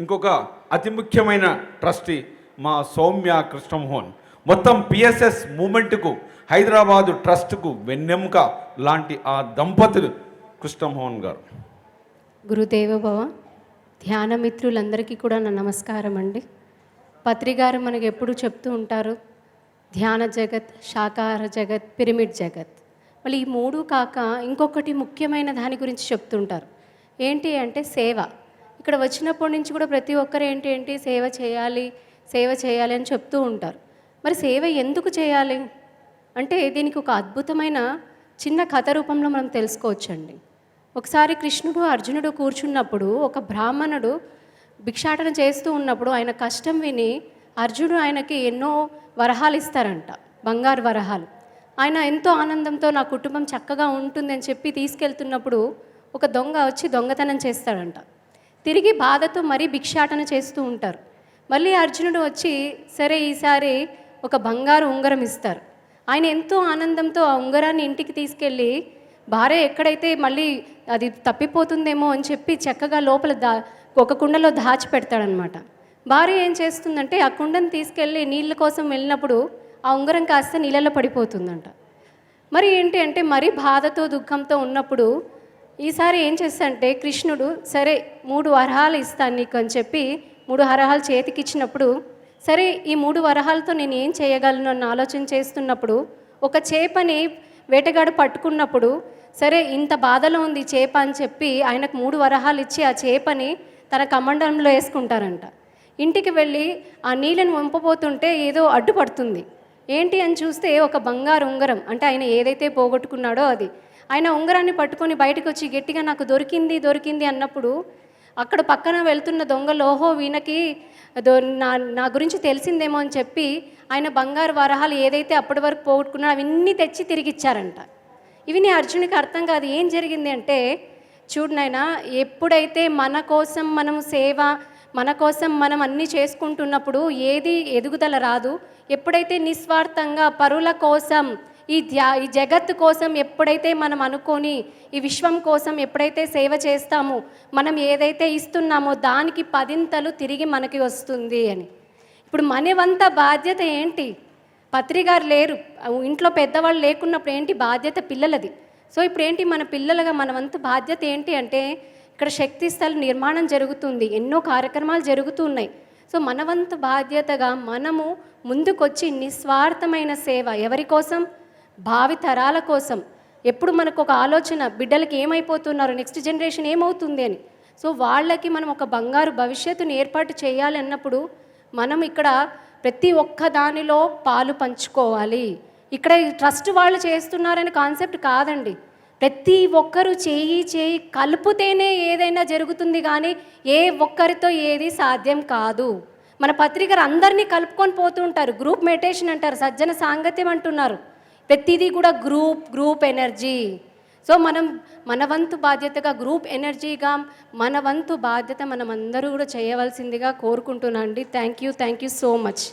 ఇంకొక అతి ముఖ్యమైన ట్రస్టీ మా సౌమ్య కృష్ణమోహన్. మొత్తం పిఎస్ఎస్ మూమెంట్కు హైదరాబాదు ట్రస్ట్కు వెన్నెముక లాంటి ఆ దంపతులు కృష్ణమోహన్ గారు. గురుదేవభవ ధ్యాన మిత్రులందరికీ కూడా నా నమస్కారం అండి. పత్రి గారు మనకు ఎప్పుడు చెప్తూ ఉంటారు ధ్యాన జగత్ శాకాహార జగత్ పిరమిడ్ జగత్. మళ్ళీ ఈ మూడు కాక ఇంకొకటి ముఖ్యమైన దాని గురించి చెప్తుంటారు ఏంటి అంటే సేవ. ఇక్కడ వచ్చినప్పటి నుంచి కూడా ప్రతి ఒక్కరు ఏంటి ఏంటి సేవ చేయాలి సేవ చేయాలి అని చెప్తూ ఉంటారు. మరి సేవ ఎందుకు చేయాలి? అంటే దీనికి ఒక అద్భుతమైన చిన్న కథ రూపంలో మనం తెలుసుకోవచ్చండి. ఒకసారి కృష్ణుడు అర్జునుడు కూర్చున్నప్పుడు ఒక బ్రాహ్మణుడు భిక్షాటన చేస్తూ ఉన్నప్పుడు ఆయన కష్టం విని అర్జునుడు ఆయనకి ఎన్నో వరహాలు ఇస్తారంట బంగారు వరహాలు. ఆయన ఎంతో ఆనందంతో నా కుటుంబం చక్కగా ఉంటుందని చెప్పి తీసుకెళ్తున్నప్పుడు ఒక దొంగ వచ్చి దొంగతనం చేస్తాడంట. తిరిగి బాధతో మరీ భిక్షాటన చేస్తూ ఉంటారు. మళ్ళీ అర్జునుడు వచ్చి సరే ఈసారి ఒక బంగారు ఉంగరం ఇస్తారు. ఆయన ఎంతో ఆనందంతో ఆ ఉంగరాన్ని ఇంటికి తీసుకెళ్ళి భార్య ఎక్కడైతే మళ్ళీ అది తప్పిపోతుందేమో అని చెప్పి చక్కగా లోపల దా ఒక కుండలో దాచి పెడతాడనమాట. భార్య ఏం చేస్తుందంటే ఆ కుండను తీసుకెళ్ళి నీళ్ళ కోసం వెళ్ళినప్పుడు ఆ ఉంగరం కాస్త నీళ్ళలో పడిపోతుందంట. మరి ఏంటి అంటే మరీ బాధతో దుఃఖంతో ఉన్నప్పుడు ఈసారి ఏం చేస్తాడంటే కృష్ణుడు సరే మూడు వరహాలు ఇస్తాను నీకు అని చెప్పి మూడు వరహాలు చేతికిచ్చినప్పుడు సరే ఈ మూడు వరహాలతో నేను ఏం చేయగలను అన్న ఆలోచన చేస్తున్నప్పుడు ఒక చేపని వేటగాడు పట్టుకున్నప్పుడు సరే ఇంత బాధలో ఉంది చేప అని చెప్పి ఆయనకు మూడు వరహాలు ఇచ్చి ఆ చేపని తన కమండంలో వేసుకుంటారంట. ఇంటికి వెళ్ళి ఆ నీళ్ళని వంపబోతుంటే ఏదో అడ్డుపడుతుంది. ఏంటి అని చూస్తే ఒక బంగారు ఉంగరం అంటే ఆయన ఏదైతే పోగొట్టుకున్నాడో అది. ఆయన ఉంగరాన్ని పట్టుకొని బయటకు వచ్చి గట్టిగా నాకు దొరికింది దొరికింది అన్నప్పుడు అక్కడ పక్కన వెళ్తున్న దొంగలోహో వీణకి దో- నా నా గురించి తెలిసిందేమో అని చెప్పి ఆయన బంగారు వరహాలు ఏదైతే అప్పటి వరకు పోగొట్టుకున్నా అవన్నీ తెచ్చి తిరిగి ఇచ్చారంట ఇవి నీ అర్జునికి అర్థం కాదు. ఏం జరిగింది అంటే చూడు నాయన ఎప్పుడైతే మన కోసం మనం సేవ మన కోసం మనం అన్నీ చేసుకుంటున్నప్పుడు ఏది ఎదుగుదల రాదు ఎప్పుడైతే నిస్వార్థంగా పరుల కోసం ఈ ధ్యా ఈ జగత్తు కోసం ఎప్పుడైతే మనం అనుకొని ఈ విశ్వం కోసం ఎప్పుడైతే సేవ చేస్తామో మనం ఏదైతే ఇస్తున్నామో దానికి పదింతలు తిరిగి మనకి వస్తుంది అని. ఇప్పుడు మనవంత బాధ్యత ఏంటి? పత్రికారు లేరు. ఇంట్లో పెద్దవాళ్ళు లేకున్నప్పుడు ఏంటి బాధ్యత పిల్లలది? సో ఇప్పుడు ఏంటి మన పిల్లలుగా మనవంత బాధ్యత ఏంటి అంటే ఇక్కడ శక్తి స్థల నిర్మాణం జరుగుతుంది. ఎన్నో కార్యక్రమాలు జరుగుతూ ఉన్నాయి. సో మనవంత బాధ్యతగా మనము ముందుకొచ్చి నిస్వార్థమైన సేవ ఎవరి కోసం? భావి తరాల కోసం ఎప్పుడు మనకు ఒక ఆలోచన బిడ్డలకి ఏమైపోతున్నారు నెక్స్ట్ జనరేషన్ ఏమవుతుంది అని. సో వాళ్ళకి మనం ఒక బంగారు భవిష్యత్తును ఏర్పాటు చేయాలన్నప్పుడు మనం ఇక్కడ ప్రతి ఒక్క దానిలో పాలు పంచుకోవాలి. ఇక్కడ ట్రస్ట్ వాళ్ళు చేస్తున్నారనే కాన్సెప్ట్ కాదండి. ప్రతి ఒక్కరు చేయి చేయి కలుపుతేనే ఏదైనా జరుగుతుంది కానీ ఏ ఒక్కరితో ఏది సాధ్యం కాదు. మన పత్రికలు అందరినీ కలుపుకొని పోతుంటారు గ్రూప్ మెడిటేషన్ అంటారు సజ్జన సాంగత్యం అంటున్నారు. ప్రతిదీ కూడా గ్రూప్ గ్రూప్ ఎనర్జీ. సో మనం మన వంతు బాధ్యతగా గ్రూప్ ఎనర్జీగా మన వంతు బాధ్యత మనం అందరూ కూడా చేయవలసిందిగా కోరుకుంటున్నాను అండి. Thank you thank you so much.